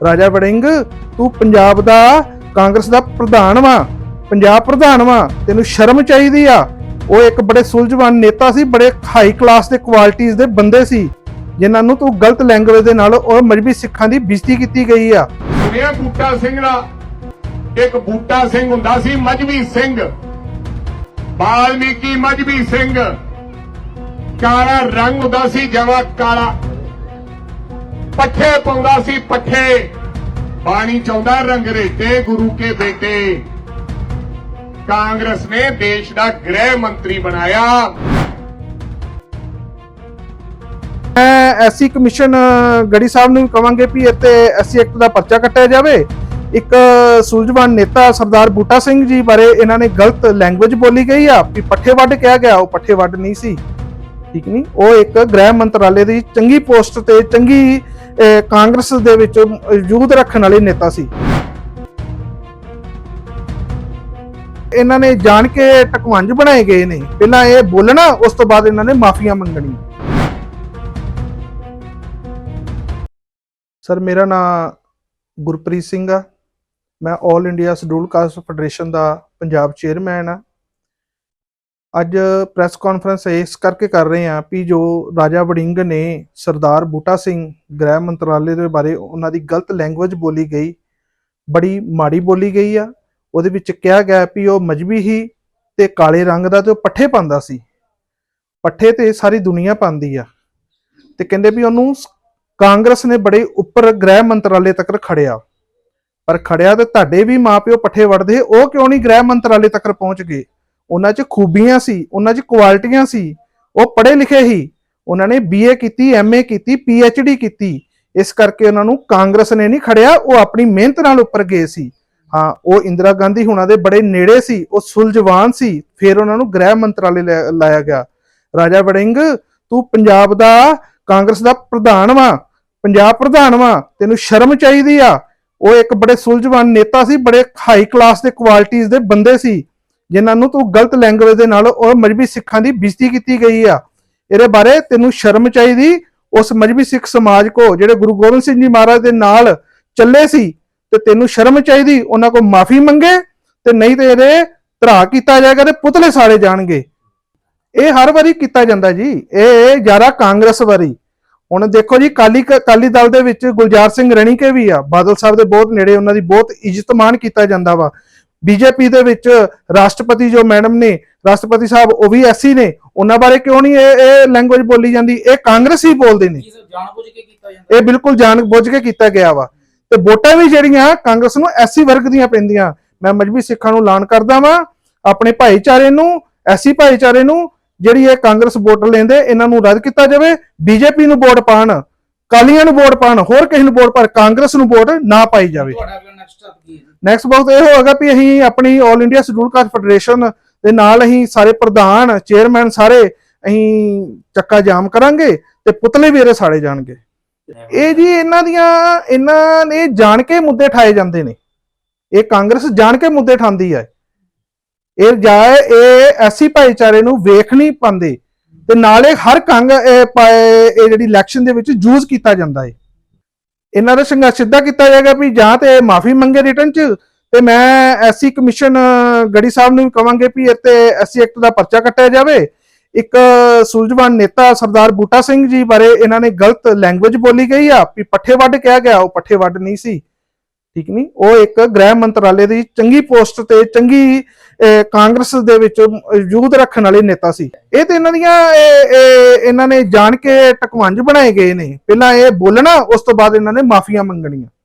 ਰਾਜਾ ਵੜਿੰਗ, ਤੂੰ ਪੰਜਾਬ ਦਾ ਕਾਂਗਰਸ ਦਾ ਪ੍ਰਧਾਨ ਵਾ, ਪੰਜਾਬ ਪ੍ਰਧਾਨ ਵਾ, ਤੈਨੂੰ ਸ਼ਰਮ ਚਾਹੀਦੀ ਆ। ਉਹ ਇੱਕ ਬੜੇ ਸੁਲਝਵਾਨ ਨੇਤਾ ਸੀ, ਬੜੇ ਹਾਈ ਕਲਾਸ ਦੇ ਕੁਆਲਿਟੀਆਂ ਦੇ ਬੰਦੇ ਸੀ, ਜਿਨ੍ਹਾਂ ਨੂੰ ਤੂੰ ਗਲਤ ਲੈਂਗੁਏਜ ਦੇ ਨਾਲ ਉਹ ਮਜਬੀ ਸਿੱਖਾਂ ਦੀ ਬੇਇੱਜ਼ਤੀ ਕੀਤੀ ਗਈ ਆ। ਸੁਣਿਆ ਬੂਟਾ ਸਿੰਘ ਦਾ? ਇੱਕ ਬੂਟਾ ਸਿੰਘ ਹੁੰਦਾ ਸੀ, ਮਜਬੀ ਸਿੰਘ। ਬਾਲਮੀਕੀ ਮਜਬੀ ਸਿੰਘ। ਕਾਲਾ ਰੰਗ ਹੁੰਦਾ ਸੀ, ਜਵਾ ਕਾਲਾ। ਪੱਠੇ ਪਾਉਂਦਾ ਸੀ, ਪੱਠੇ। ਬਾਣੀ ਚਾਹੁੰਦਾ ਰੰਗਰੇਟੇ ਗੁਰੂ ਕੇ ਬੇਟੇ। ਕਾਂਗਰਸ ਨੇ ਦੇਸ਼ ਦਾ ਗ੍ਰਹਿ ਮੰਤਰੀ ਬਣਾਇਆ। ਮੈਂ ਐਸਸੀ ਕਮਿਸ਼ਨ ਗੜੀ ਸਾਹਿਬ ਨੂੰ ਵੀ ਕਵਾਂਗੇ ਵੀ ਇੱਥੇ ਐਸੀ ਐਕਟ ਦਾ ਪਰਚਾ ਕੱਟਿਆ ਜਾਵੇ। ਇੱਕ ਸੂਝਵਾਨ ਨੇਤਾ ਸਰਦਾਰ ਬੂਟਾ ਸਿੰਘ ਜੀ ਬਾਰੇ ਇਹਨਾਂ ਨੇ ਗਲਤ ਲੈਂਗੁਏਜ ਬੋਲੀ ਗਈ ਆ ਵੀ ਪੱਠੇ ਵੱਢ ਕਿਹਾ ਗਿਆ, ਉਹ ਪੱਠੇ ਵੱਢ ਨਹੀਂ ਸੀ। ਠੀਕ ਨਹੀਂ ਉਹ ਇੱਕ ਗ੍ਰਹਿ ਮੰਤਰਾਲੇ ਦੀ ਚੰਗੀ ਪੋਸਟ ਤੇ ਚੰਗੀ ਕਾਂਗਰਸ ਦੇ ਵਿੱਚ ਯੂਥ ਰੱਖਣ ਵਾਲੇ ਨੇਤਾ ਸੀ। ਇਹਨਾਂ ਨੇ ਜਾਣ ਕੇ ਟਕਵੰਜ ਬਣਾਏ ਗਏ ਨੇ। ਪਹਿਲਾਂ ਇਹ ਬੋਲਣਾ, ਉਸ ਤੋਂ ਬਾਅਦ ਇਹਨਾਂ ਨੇ ਮਾਫੀਆਂ ਮੰਗਣੀ ਸਰ, ਮੇਰਾ ਨਾਮ ਗੁਰਪ੍ਰੀਤ ਸਿੰਘ ਆ। ਮੈਂ 올 ਇੰਡੀਆ ਸ਼ਡਿਊਲ ਕਾਸਟ ਫੈਡਰੇਸ਼ਨ ਦਾ ਪੰਜਾਬ ਚੇਅਰਮੈਨ ਆ। ਅੱਜ ਪ੍ਰੈਸ ਕਾਨਫਰੰਸ ਇਸ ਕਰਕੇ ਕਰ ਰਹੇ ਹਾਂ ਵੀ ਜੋ ਰਾਜਾ ਵੜਿੰਗ ਨੇ ਸਰਦਾਰ ਬੂਟਾ ਸਿੰਘ ਗ੍ਰਹਿ ਮੰਤਰਾਲੇ ਦੇ ਬਾਰੇ ਉਹਨਾਂ ਦੀ ਗਲਤ ਲੈਂਗੁਏਜ ਬੋਲੀ ਗਈ, ਬੜੀ ਮਾੜੀ ਬੋਲੀ ਗਈ ਆ, ਉਹਦੇ ਵਿੱਚ ਕਿਹਾ ਗਿਆ ਵੀ ਉਹ ਮਜਬੀ ਹੀ ਤੇ ਕਾਲੇ ਰੰਗ ਦਾ ਤੇ ਉਹ ਪੱਠੇ ਪਾਉਂਦਾ ਸੀ, ਪੱਠੇ ਤੇ ਸਾਰੀ ਦੁਨੀਆ ਪਾਉਂਦੀ ਆ, ਤੇ ਕਹਿੰਦੇ ਵੀ ਉਹਨੂੰ ਕਾਂਗਰਸ ਨੇ ਬੜੇ ਉੱਪਰ ਗ੍ਰਹਿ ਮੰਤਰਾਲੇ ਤੱਕ ਖੜਿਆ, ਪਰ ਖੜਿਆ ਤੇ ਤੁਹਾਡੇ ਵੀ ਮਾਪਿਓ ਪੱਠੇ ਵੜਦੇ, ਉਹ ਕਿਉਂ ਨਹੀਂ ਗ੍ਰਹਿ ਮੰਤਰਾਲੇ ਤੱਕ ਪਹੁੰਚ ਗਏ? ਉਹਨਾਂ 'ਚ ਖੂਬੀਆਂ ਸੀ, ਉਹਨਾਂ 'ਚ ਕੁਆਲਿਟੀਆਂ ਸੀ, ਉਹ ਪੜ੍ਹੇ ਲਿਖੇ ਹੀ। ਉਹਨਾਂ ਨੇ ਬੀਏ ਕੀਤੀ ਐਮਏ ਕੀਤੀ ਪੀਐਚਡੀ ਕੀਤੀ। ਇਸ ਕਰਕੇ ਉਹਨਾਂ ਨੂੰ ਕਾਂਗਰਸ ਨੇ ਨਹੀਂ ਖੜਿਆ, ਉਹ ਆਪਣੀ ਮਿਹਨਤ ਨਾਲ ਉੱਪਰ ਗਏ ਸੀ। ਹਾਂ, ਉਹ ਇੰਦਰਾ ਗਾਂਧੀ ਹੁਣਾਂ ਦੇ ਬੜੇ ਨੇੜੇ ਸੀ, ਉਹ ਸੁਲਝਵਾਨ ਸੀ, ਫਿਰ ਉਹਨਾਂ ਨੂੰ ਗ੍ਰਹਿ ਮੰਤਰਾਲੇ ਲੈ- ਲਾਇਆ ਗਿਆ। ਰਾਜਾ ਵੜਿੰਗ, ਤੂੰ ਪੰਜਾਬ ਦਾ, ਕਾਂਗਰਸ ਦਾ ਪ੍ਰਧਾਨ ਵਾ, ਪੰਜਾਬ ਪ੍ਰਧਾਨ ਵਾ, ਤੈਨੂੰ ਸ਼ਰਮ ਚਾਹੀਦੀ ਆ। ਉਹ ਇੱਕ ਬੜੇ ਸੁਲਝਵਾਨ ਨੇਤਾ ਸੀ, ਬੜੇ ਹਾਈ ਕਲਾਸ ਦੇ ਕੁਆਲਿਟੀਆਂ ਦੇ ਬੰਦੇ ਸੀ। ਜਿਨ੍ਹਾਂ ਨੂੰ ਤੂੰ ਗਲਤ ਲੈਂਗੁਏਜ ਦੇ ਨਾਲ ਉਹ ਮਜਬੀ ਸਿੱਖਾਂ ਦੀ ਬੇਇੱਜ਼ਤੀ ਕੀਤੀ ਗਈ ਆ। ਇਹਦੇ ਬਾਰੇ ਤੈਨੂੰ ਸ਼ਰਮ ਚਾਹੀਦੀ, ਉਸ ਮਜਬੀ ਸਿੱਖ ਸਮਾਜ ਕੋ ਜਿਹੜੇ ਗੁਰੂ ਗੋਬਿੰਦ ਸਿੰਘ ਜੀ ਮਹਾਰਾਜ ਦੇ ਨਾਲ ਚੱਲੇ ਸੀ ਤੇ ਤੈਨੂੰ ਸ਼ਰਮ ਚਾਹੀਦੀ, ਉਹਨਾਂ ਕੋ ਮਾਫੀ ਮੰਗੇ ਤੇ ਨਹੀਂ ਤੇ ਇਹਦੇ ਧਰਾ ਕੀਤਾ ਜਾਏਗਾ ਤੇ ਪੁਤਲੇ ਸਾੜੇ ਜਾਣਗੇ। ਇਹ ਹਰ ਵਾਰੀ ਕੀਤਾ ਜਾਂਦਾ ਜੀ। ਇਹ ਜ਼ਿਆਦਾ ਕਾਂਗਰਸ ਵਾਰੀ। ਹੁਣ ਦੇਖੋ ਜੀ, ਕਾਲੀ ਕਾਲੀ ਦਲ ਦੇ ਵਿੱਚ ਗੁਲਜ਼ਾਰ ਸਿੰਘ ਰਣੀਕੇ ਵੀ ਆ। ਬਾਦਲ ਸਾਹਿਬ ਦੇ ਬਹੁਤ ਨੇੜੇ ਉਹਨਾਂ ਦੀ ਬਹੁਤ ਇੱਜ਼ਤ ਮਾਣ ਕੀਤਾ ਜਾਂਦਾ ਵਾ। ਬੀਜੇਪੀ ਦੇ ਵਿੱਚ ਰਾਸ਼ਟਰਪਤੀ ਜੋ ਮੈਡਮ ਨੇ ਰਾਸ਼ਟਰਪਤੀ ਸਾਹਿਬ ਉਹ ਵੀ ਐਸੀ ਨੇ ਉਹਨਾਂ ਬਾਰੇ ਕਿਉਂ ਨਹੀਂ ਇਹ ਇਹ ਲੈਂਗੁਏਜ ਬੋਲੀ ਜਾਂਦੀ? ਇਹ ਕਾਂਗਰਸ ਹੀ ਬੋਲਦੇ ਨੇ। ਕੀ ਸਰ ਜਾਣਬੁੱਝ ਕੇ ਕੀਤਾ ਜਾਂਦਾ। ਇਹ ਬਿਲਕੁਲ ਜਾਣ ਬੁੱਝ ਕੇ ਕੀਤਾ ਗਿਆ ਵਾ। ਤੇ ਵੋਟਾਂ ਵੀ ਜਿਹੜੀਆਂ ਕਾਂਗਰਸ ਨੂੰ ਐਸੀ ਵਰਗ ਦੀਆਂ ਪੈਂਦੀਆਂ। ਮੈਂ ਮਜਬੀ ਸਿੱਖਾਂ ਨੂੰ ਐਲਾਨ ਕਰਦਾ ਵਾਂ ਆਪਣੇ ਭਾਈਚਾਰੇ ਨੂੰ ਐਸੀ ਭਾਈਚਾਰੇ ਨੂੰ ਜਿਹੜੀ ਇਹ ਕਾਂਗਰਸ ਵੋਟ ਲੈਂਦੇ ਇਹਨਾਂ ਨੂੰ ਰੱਦ ਕੀਤਾ ਜਾਵੇ ਬੀਜੇਪੀ ਨੂੰ ਵੋਟ ਪਾਣ ਕਾਲੀਆਂ ਨੂੰ ਵੋਟ ਪਾਣ ਹੋਰ ਕਿਸੇ ਨੂੰ ਵੋਟ ਪਰ ਕਾਂਗਰਸ ਨੂੰ ਵੋਟ ਨਾ ਪਾਈ ਜਾਵੇ। ਨੈਕਸਟ ਸਟੈਪ ਇਹ ਹੋਏਗਾ ਵੀ ਅਸੀਂ ਆਪਣੀ 올 ਇੰਡੀਆ ਸ਼ਡਿਊਲ ਕਾਸਟ ਫੈਡਰੇਸ਼ਨ ਦੇ ਨਾਲ ਅਸੀਂ ਸਾਰੇ ਪ੍ਰਧਾਨ ਚੇਅਰਮੈਨ ਸਾਰੇ ਅਸੀਂ ਚੱਕਾ ਜਾਮ ਕਰਾਂਗੇ ਤੇ ਪੁਤਲੇ ਵੀ ਇਹਦੇ ਸਾੜੇ ਜਾਣਗੇ। ਇਹ ਜੀ ਇਹਨਾਂ ਦੀਆਂ, ਇਹਨਾਂ ਨੇ ਜਾਣ ਕੇ ਮੁੱਦੇ ਠਾਏ ਜਾਂਦੇ ਨੇ। ਇਹ ਕਾਂਗਰਸ ਜਾਣ ਕੇ ਮੁੱਦੇ ਠਾਂਦੀ ਹੈ ਇਹ ਜਾਏ ਇਹ ਐਸੀ ਭਾਈਚਾਰੇ ਨੂੰ ਵੇਖ ਨਹੀਂ ਪਾਉਂਦੇ ਤੇ ਨਾਲੇ ਹਰ ਕੰਗ, ਇਹ ਇਹ ਜਿਹੜੀ ਇਲੈਕਸ਼ਨ ਦੇ ਵਿੱਚ ਯੂਜ਼ ਕੀਤਾ ਜਾਂਦਾ ਹੈ ਇਹਨਾਂ ਦਾ ਸੰਘਰਸ਼ ਸਿੱਧਾ ਕੀਤਾ ਜਾਏਗਾ ਵੀ ਜਾਂ ਤੇ ਮਾਫੀ ਮੰਗੇ ਰਿਟਰਨ ਚ ਤੇ ਮੈਂ ਐਸਸੀ ਕਮਿਸ਼ਨ ਗੜੀ ਸਾਹਿਬ ਨੂੰ ਵੀ ਕਵਾਂਗੇ ਵੀ ਇੱਥੇ ਐਸਸੀ ਐਕਟ ਦਾ ਪਰਚਾ ਕੱਟਿਆ ਜਾਵੇ। ਇੱਕ ਸੁਲਝਵਾਨ ਨੇਤਾ ਸਰਦਾਰ ਬੂਟਾ ਸਿੰਘ ਜੀ ਬਾਰੇ ਇਹਨਾਂ ਨੇ ਗਲਤ ਲੈਂਗੁਏਜ ਬੋਲੀ ਗਈ ਆ ਵੀ ਪੱਠੇ ਵੱਢ ਕਿਹਾ ਗਿਆ, ਉਹ ਪੱਠੇ ਵੱਢ ਨਹੀਂ ਸੀ। ਠੀਕ ਨਹੀਂ ਉਹ ਇੱਕ ਗ੍ਰਹਿ ਮੰਤਰਾਲੇ ਦੀ ਚੰਗੀ ਪੋਸਟ ਤੇ ਚੰਗੀ ਅਹ, ਕਾਂਗਰਸ ਦੇ ਵਿੱਚ ਯੂਥ ਰੱਖਣ ਵਾਲੇ ਨੇਤਾ ਸੀ। ਇਹ ਤੇ ਇਹਨਾਂ ਦੀਆਂ ਇਹਨਾਂ ਨੇ ਜਾਣ ਕੇ ਟਕਵੰਜ ਬਣਾਏ ਗਏ ਨੇ। ਪਹਿਲਾਂ ਇਹ ਬੋਲਣਾ ਉਸ ਤੋਂ ਬਾਅਦ ਇਹਨਾਂ ਨੇ ਮਾਫੀਆਂ ਮੰਗਣੀਆਂ।